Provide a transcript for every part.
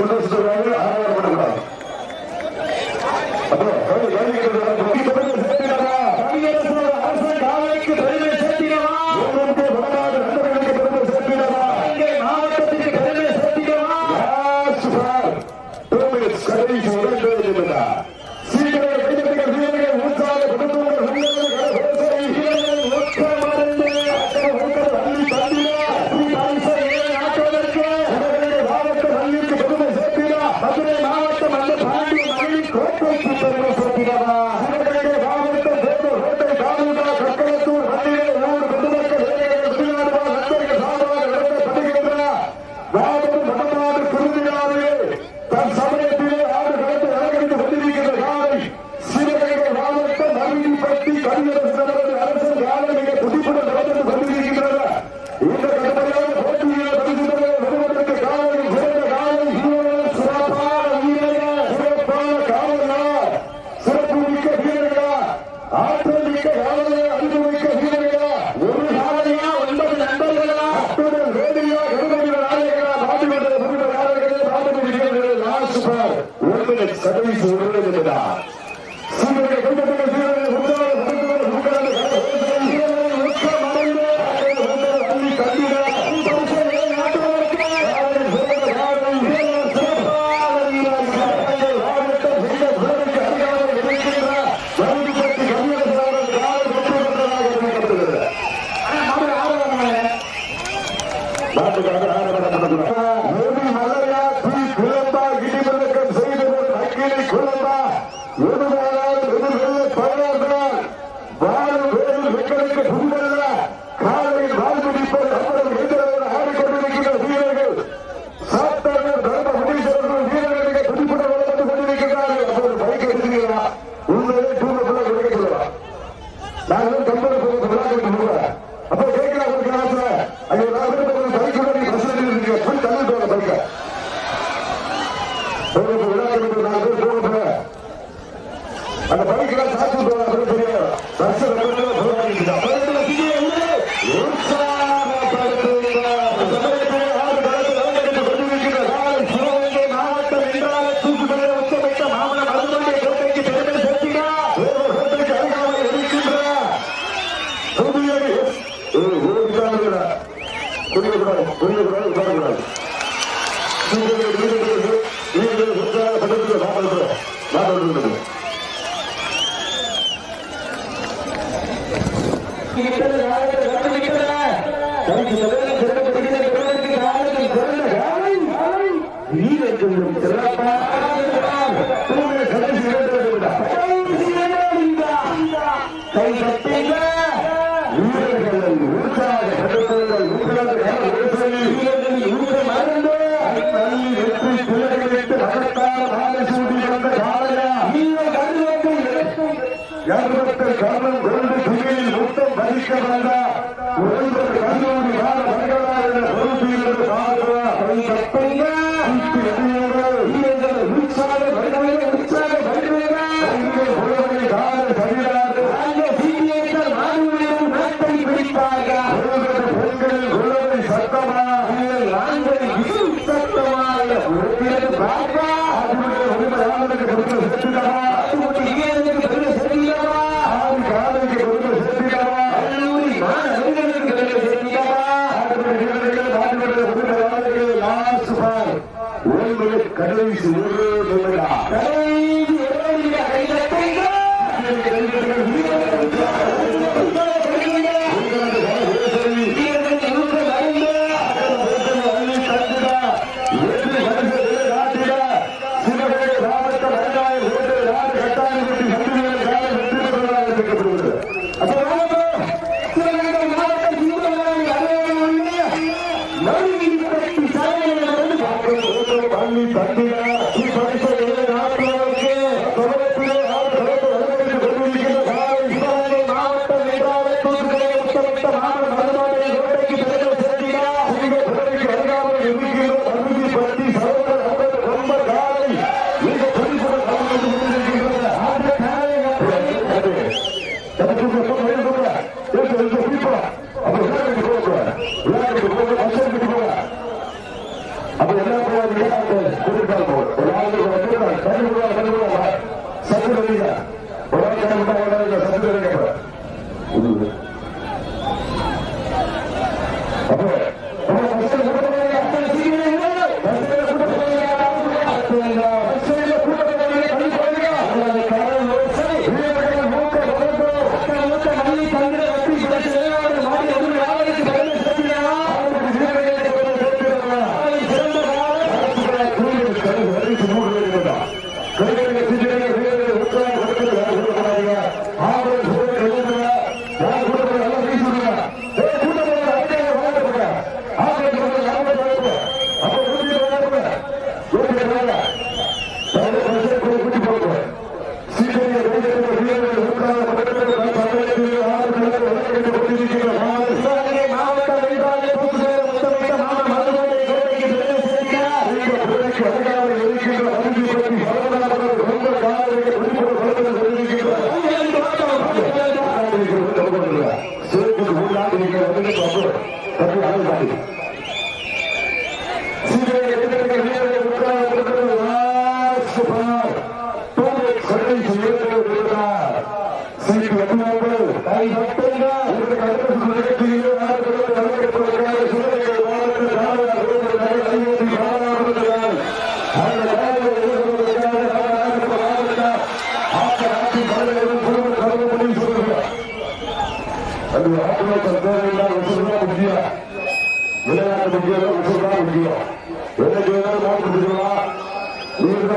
குடியரசுத்தலைவர் ஆதரவு பண்ணக்கூடாது அப்புறம் எங்களுக்கு புரிதல்ல காலையில் வாழ் முடிப்போர் நம்மளும் எதிராக ஆடிக்கொண்டிருக்கிற வீரர்கள். சாத்தார்கள் தர்ம முனீஸ்வரர்கள் வீரர்களுக்கு துடிப்புட வளர்ந்து கொண்டிருக்கிறார்கள் அப்போது பைக் எடுத்துக்கிறா உண்மையிலே டூர் பிள்ளை கிடைக்கிறா நாங்கள் கம்பெனி போகிறது விழாக்களுக்கு கூட அப்போ கேட்கிறாங்க ஒரு காலத்துல குடிக்கக்கூடாது குடிக்கக்கூடாது உட்காரக்கூடாது. கை கட்டு எண்பத்து கர்மம் கொண்டு சுமையில் முத்தம் பதிக்க வேண்டாம் உழைந்த கல்லூரி கால வருகிறார் என பொறுப்பிலிருந்து காலத்தில் கடலை சூடு அப்போ அப்போ பஸ்ஸில்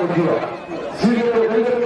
முக்கியம். சீக்கிரம்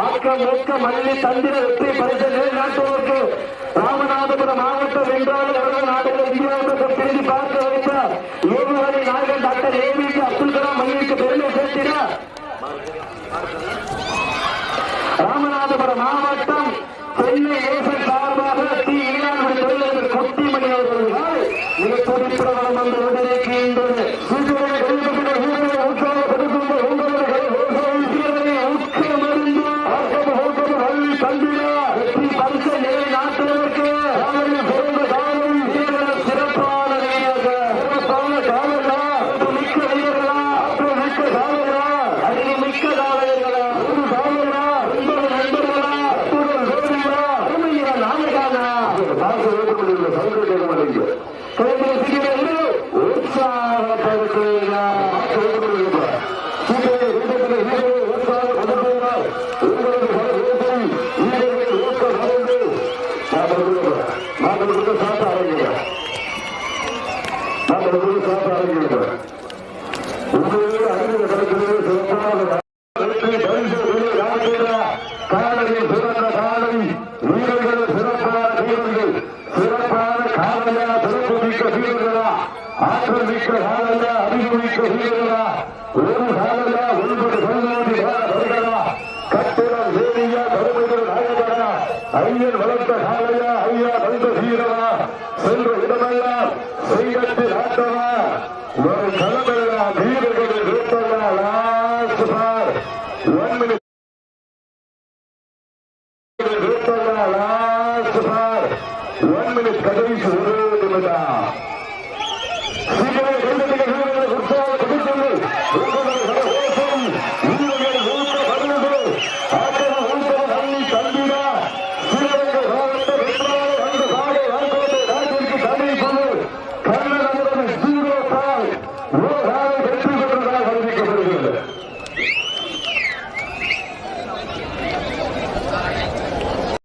ஆக்கம் ஊக்கம் அள்ளி தந்திர வெற்றி பரிசு நிலைநாட்டுவதற்கு ராமநாதபுரம் மாவட்டம் என்றாலும் அவர்கள் நாடுகள் இந்தியாவுக்கு பிரிந்து பார்க்க வைத்தார். ஏவுகணை நாயகன் டாக்டர் ஏபிஜே அப்துல் கலாம் மண்ணிற்கு பெருமை சேர்த்தினார். ராமநாதபுரம் மாவட்டம் சென்னை